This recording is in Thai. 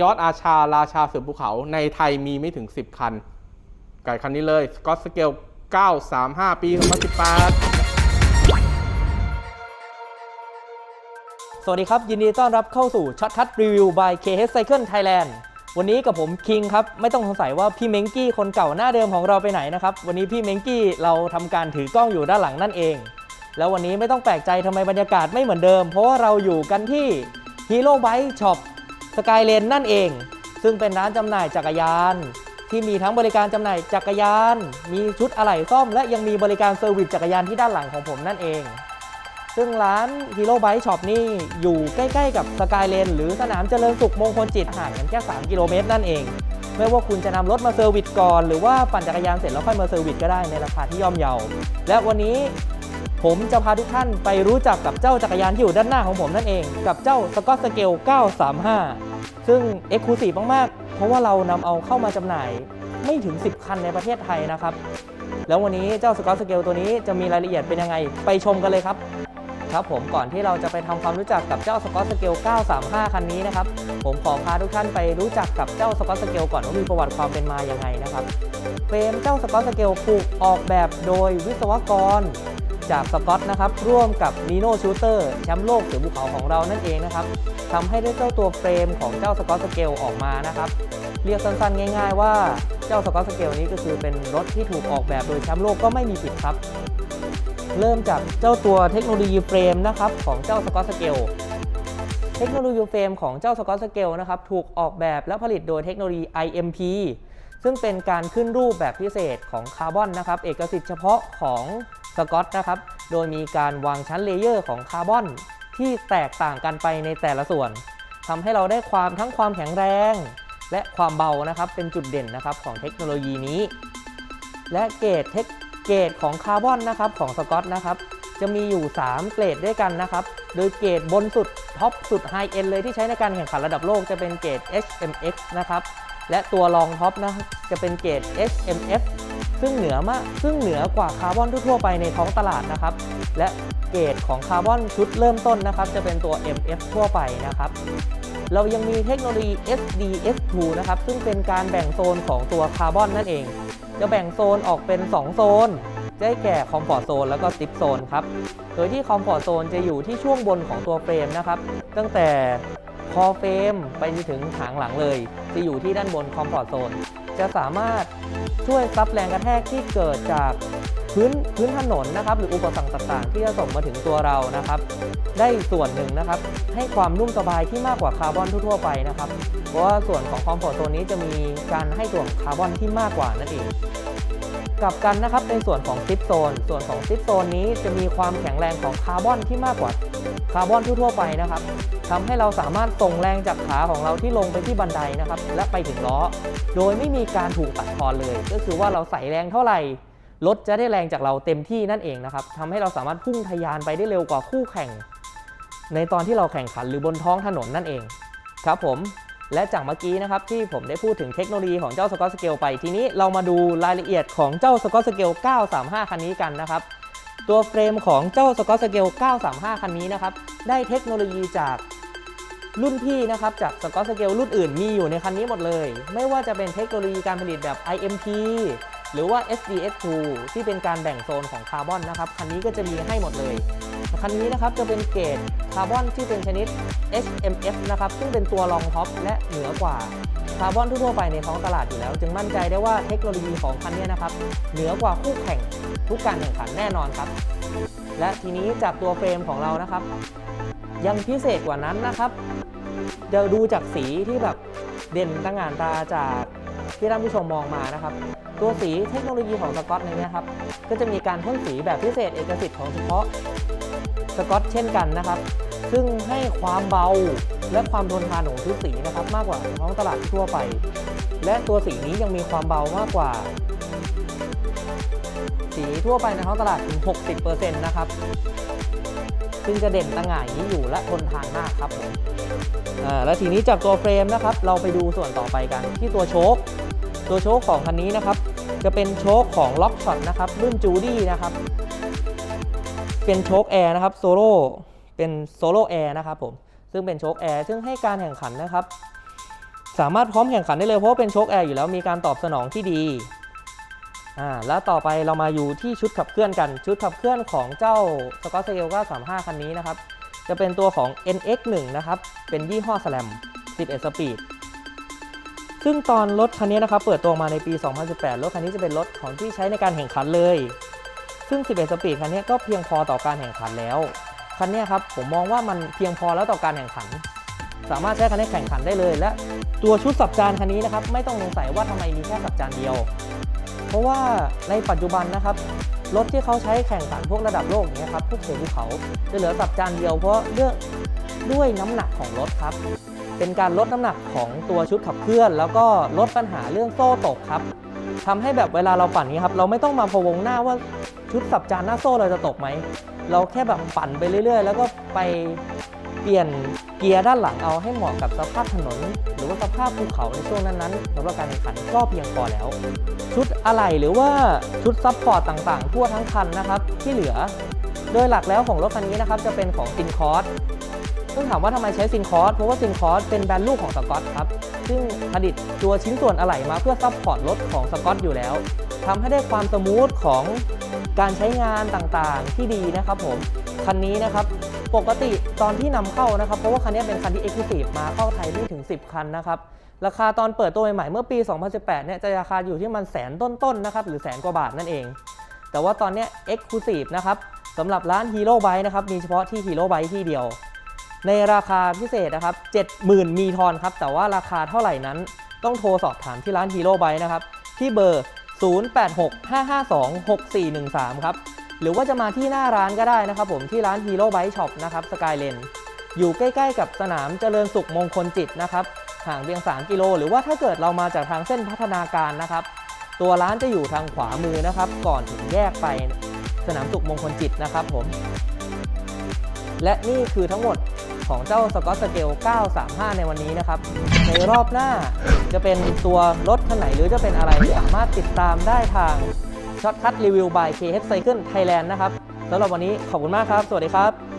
ยอดอาชาราชาเสือภูเขาในไทยมีไม่ถึง 10 คัน ไก่คันนี้เลยสกอตสเกล 935 ปี 2018 สวัสดีครับ ยินดีต้อนรับเข้าสู่ช็อตคัทรีวิว by KH Cycle Thailand วันนี้กับผมคิงครับ ไม่ต้องสงสัยว่าพี่เม้งกี้คนเก่าหน้าเดิมของเราไปไหนนะครับ วันนี้พี่เม้งกี้เราทำการถือกล้องอยู่ด้านหลังนั่นเอง แล้ววันนี้ไม่ต้องแปลกใจทำไมบรรยากาศไม่เหมือนเดิม เพราะว่าเราอยู่กันที่ฮีโร่ไวท์ช็อป Hero Bike Shop Skyline นั่นเอง ซึ่งเป็นร้านจำหน่ายจักรยาน ที่มีทั้งบริการจำหน่ายจักรยาน มีชุดอะไหล่ซ่อม และยังมีบริการเซอร์วิสจักรยานที่ด้านหลังของผมนั่นเอง ซึ่งร้าน Hero Bike Shop นี่อยู่ใกล้ๆกับสกายเลนหรือสนามเจริญสุขมงคลจิตห่างกันแค่ 3 กิโลเมตรนั่นเอง ไม่ว่าคุณจะนำรถมาเซอร์วิสก่อน หรือว่าปั่นจักรยานเสร็จแล้วค่อยมาเซอร์วิสก็ได้ในราคาที่ย่อมเยา และวันนี้ ผมจะพาทุกท่านไปรู้จักกับเจ้าจักรยานที่อยู่ด้านหน้าของผมนั่นเอง กับเจ้า Scott Scale 935 ซึ่ง e x c l u s i v e มาก ๆ เพราะว่าเรานำเอาเข้ามาจำหน่ายไม่ถึง 10 คันในประเทศไทยนะครับ แล้ววันนี้เจ้า Scott Scale ตัวนี้จะมีรายละเอียดเป็นยังไง ไปชมกันเลยครับ ครับผมก่อนที่เราจะไปทำความรู้จักกับเจ้า Scott Scale 935 คันนี้นะครับ ผมขอพาทุกท่านไปรู้จักกับเจ้า Scott Scale ก่อนว่ามีประวัติความเป็นมายังไงนะครับ เฟรมเจ้า Scott Scale ถูกออกแบบโดยวิศวกร จากสกอตนะครับร่วมกับ Nino Shooter แชมป์โลกเสือภูเขาของเรานั่นเองนะครับทำให้ได้เจ้าตัวเฟรมของเจ้าสกอตสเกลออกมานะครับ เรียกสั้นๆ ง่าย ๆ ว่าเจ้าสกอตสเกลนี้ก็คือเป็นรถที่ถูกออกแบบโดยแชมป์โลกก็ไม่มีผิดครับ เริ่มจากเจ้าตัวเทคโนโลยีเฟรมนะครับของเจ้าสกอตสเกลเทคโนโลยีเฟรมของเจ้าสกอตสเกลนะครับถูกออกแบบและผลิตโดยเทคโนโลยี IMP ซึ่งเป็นการขึ้นรูปแบบพิเศษของคาร์บอนนะครับเอกสิทธิ์เฉพาะของ สกอตนะครับ โดยมีการวางชั้นเลเยอร์ของคาร์บอนที่แตกต่างกันไปในแต่ละส่วนทำให้เราได้ความทั้งความแข็งแรง และความเบานะครับเป็นจุดเด่นนะครับของเทคโนโลยีนี้ และเกรดเทคเกรดของคาร์บอนนะครับของสกอตนะครับจะมีอยู่ 3 เกรดด้วยกันนะครับ โดยเกรดบนสุดท็อปสุดไฮเอ็นเลยที่ใช้ในการแข่งขันระดับโลกจะเป็นเกรด HMX นะครับ และตัวรองท็อปนะจะเป็นเกรด HMF ซึ่งเหนือมากซึ่งเหนือกว่าคาร์บอนทั่วไปในท้องตลาดนะครับ และเกรดของคาร์บอนชุดเริ่มต้นนะครับ จะเป็นตัว MF ทั่วไปนะครับ เรายังมีเทคโนโลยี SDS2 นะครับ ซึ่งเป็นการแบ่งโซนของตัวคาร์บอนนั่นเอง จะแบ่งโซนออกเป็น 2 โซนได้แก่คอมฟอร์ z โซนแล้วก็ซิปโซนครับ โดยที่คอมฟอร์ z โซนจะอยู่ที่ช่วงบนของตัวเฟรมนะครับ ตั้งแต่คอเฟรมไปจนถึงหางหลังเลย จะอยู่ที่ด้านบนคอมฟอร์ z โซน จะสามารถช่วยซับแรงกระแทกที่เกิดจากพื้นพื้นถนนนะครับ หรืออุปสรรคต่างๆ ที่จะส่งมาถึงตัวเรานะครับ ได้ส่วนหนึ่งนะครับ ให้ความนุ่มสบายที่มากกว่าคาร์บอนทั่วๆไปนะครับ เพราะว่าส่วนของคอมฟอร์ z โซนนี้จะมีการให้ส่วนคาร์บอนที่มากกว่านั่นเอง กลับกันนะครับในส่วนของซิปโซน ส่วนของซิปโซนนี้จะมีความแข็งแรงของคาร์บอนที่มากกว่าคาร์บอนทั่วๆไปนะครับทำให้เราสามารถส่งแรงจากขาของเราที่ลงไปที่บันไดนะครับ และไปถึงล้อ โดยไม่มีการถูกตัดทอนเลย ก็คือว่าเราใส่แรงเท่าไหร่รถจะได้แรงจากเราเต็มที่นั่นเองนะครับทำให้เราสามารถพุ่งทะยานไปได้เร็วกว่าคู่แข่ง ในตอนที่เราแข่งขันหรือบนท้องถนนนั่นเอง ครับผม และจากเมื่อกี้นะครับที่ผมได้พูดถึงเทคโนโลยีของเจ้าสกอตสเกลไป ทีนี้เรามาดูรายละเอียดของเจ้าสกอตสเกล935 คันนี้กันนะครับ ตัวเฟรมของเจ้าสกอตสเกล935 คันนี้นะครับได้เทคโนโลยีจากรุ่นพี่นะครับจากสกอตสเกลรุ่นอื่นมีอยู่ในคันนี้หมดเลย ไม่ว่าจะเป็นเทคโนโลยีการผลิตแบบ IMP หรือว่า SDS2 ที่เป็นการแบ่งโซนของคาร์บอนนะครับ คันนี้ก็จะมีให้หมดเลย คันนี้นะครับจะเป็นเกรดคาร์บอนที่เป็นชนิด HMF นะครับซึ่งเป็นตัวรองท็อปและเหนือกว่าคาร์บอนทั่วไปในท้องตลาดอยู่แล้ว จึงมั่นใจได้ว่าเทคโนโลยีของคันนี้นะครับเหนือกว่าคู่แข่งทุกการแข่งขันแน่นอนครับ และทีนี้จากตัวเฟรมของเรานะครับ ยังพิเศษกว่านั้นนะครับจะดูจากสีที่แบบเด่นตะงานตาจากที่ท่านผู้ชมมองมานะครับ ตัวสีเทคโนโลยีของสกอตในนี้ครับก็จะมีการพ่นสีแบบพิเศษเอกสิทธิ์ของเฉพาะ สกอตเช่นกันนะครับ ซึ่งให้ความเบาและความทนทานของชุดสีนะครับ มากกว่าท้องตลาดทั่วไป และตัวสีนี้ยังมีความเบามากกว่า สีทั่วไปในท้องตลาดถึง 60%นะครับซึ่งจะเด่นตะหง่ายนี้อยู่และทนทานมากครับผมอ่าแล้วทีนี้จากตัวเฟรมนะครับ เราไปดูส่วนต่อไปกันที่ตัวโชคตัวโชคของคันนี้นะครับ จะเป็นโชคของล็อกช็อตนะครับรุ่นจูดี้นะครับ เป็นโชคแอร์นะครับโซโล่เป็นโซโล่แอร์นะครับผมซึ่งเป็นโชคแอร์ซึ่งให้การแข่งขันนะครับ สามารถพร้อมแข่งขันได้เลยเพราะว่าเป็นโชคแอร์อยู่แล้วมีการตอบสนองที่ดีอ่าแล้วต่อไปเรามาอยู่ที่ชุดขับเคลื่อนกันชุดขับเคลื่อนของเจ้า s c o t t Scale 935 คันนี้นะครับ จะเป็นตัวของ NX1 นะครับ เป็นยี่ห้อ Slam 11 สปีดซึ่งตอนรถคันนี้นะครับ เปิดตัวมาในปี 2018 รถคันนี้จะเป็นรถของที่ใช้ในการแข่งขันเลย ซึ่ง 11 สปีดคันนี้ก็เพียงพอต่อการแข่งขันแล้ว คันนี้ครับผมมองว่ามันเพียงพอแล้วต่อการแข่งขัน สามารถใช้คันนี้แข่งขันได้เลย และตัวชุดสับจานคันนี้นะครับไม่ต้องสงสัยว่าทำไมมีแค่สับจานเดียว เพราะว่าในปัจจุบันนะครับรถที่เขาใช้แข่งขันพวกระดับโลกอย่างเงี้ยครับพวกเสือภูเขาจะเหลือสับจานเดียวเพราะเรื่องด้วยน้ำหนักของรถครับเป็นการลดน้ำหนักของตัวชุดขับเคลื่อน แล้วก็ลดปัญหาเรื่องโซ่ตกครับ ทำให้แบบเวลาเราปั่นนี้ครับ เราไม่ต้องมาพวงหน้าว่าชุดสับจานหน้าโซ่เราจะตกไหม เราแค่แบบปั่นไปเรื่อย ๆ แล้วก็ไปเปลี่ยนเกียร์ด้านหลังเอาให้เหมาะกับสภาพถนน หรือว่าสภาพภูเขาในช่วงนั้นๆสำหรับการแข่งขันก็เพียงพอแล้ว ชุดอะไหล่หรือว่าชุดซับพอร์ตต่างๆ ทั่วทั้งคันนะครับที่เหลือ โดยหลักแล้วของรถคันนี้นะครับจะเป็นของซินคอร์ส ซึ่งถามว่าทำไมใช้ซินคอร์สเพราะว่าซินคอร์สเป็นแบรนด์ลูกของสกอตครับ ซึ่งผลิตตัวชิ้นส่วนอะไหล่มาเพื่อซับพอร์ตรถของสกอตอยู่แล้วทำให้ได้ความสมูทของการใช้งานต่างๆที่ดีนะครับผม คันนี้นะครับปกติตอนที่นำเข้านะครับ เพราะว่าคันนี้เป็นคันที่เอ็กซ์คลูซีฟมาเข้าไทยไม่ถึง 10 คันนะครับ ราคาตอนเปิดตัวใหม่เมื่อปี 2018 เนี่ยจะราคาอยู่ที่มันแสนต้นๆนะครับหรือแสนกว่าบาทนั่นเอง แต่ว่าตอนเนี้ย Exclusive นะครับสำหรับร้าน Hero Bike นะครับมีเฉพาะที่ Hero Bike ที่เดียว ในราคาพิเศษนะครับ 70,000 มีทอนครับ แต่ว่าราคาเท่าไหร่นั้น ต้องโทรสอบถามที่ร้าน Hero Bike นะครับ ที่เบอร์ 0865526413 ครับ หรือว่าจะมาที่หน้าร้านก็ได้นะครับผมที่ร้าน Hero Bike Shop นะครับสกายเลนอยู่ใกล้ๆ กับสนามเจริญสุขมงคลจิตนะครับห่างเพียง 3 กิโล หรือว่าถ้าเกิดเรามาจากทางเส้นพัฒนาการนะครับ ตัวร้านจะอยู่ทางขวามือนะครับ ก่อนถึงแยกไปสนามสุขมงคลจิตนะครับผม และนี่คือทั้งหมด ของเจ้าสกอตสเกล 935 ในวันนี้นะครับ ในรอบหน้าจะเป็นตัวรถคันไหนหรือจะเป็นอะไรสามารถติดตามได้ทางช็อตคัทรีวิวบาย KH Cycle Thailand นะครับสำหรับวันนี้ขอบคุณมากครับ สวัสดีครับ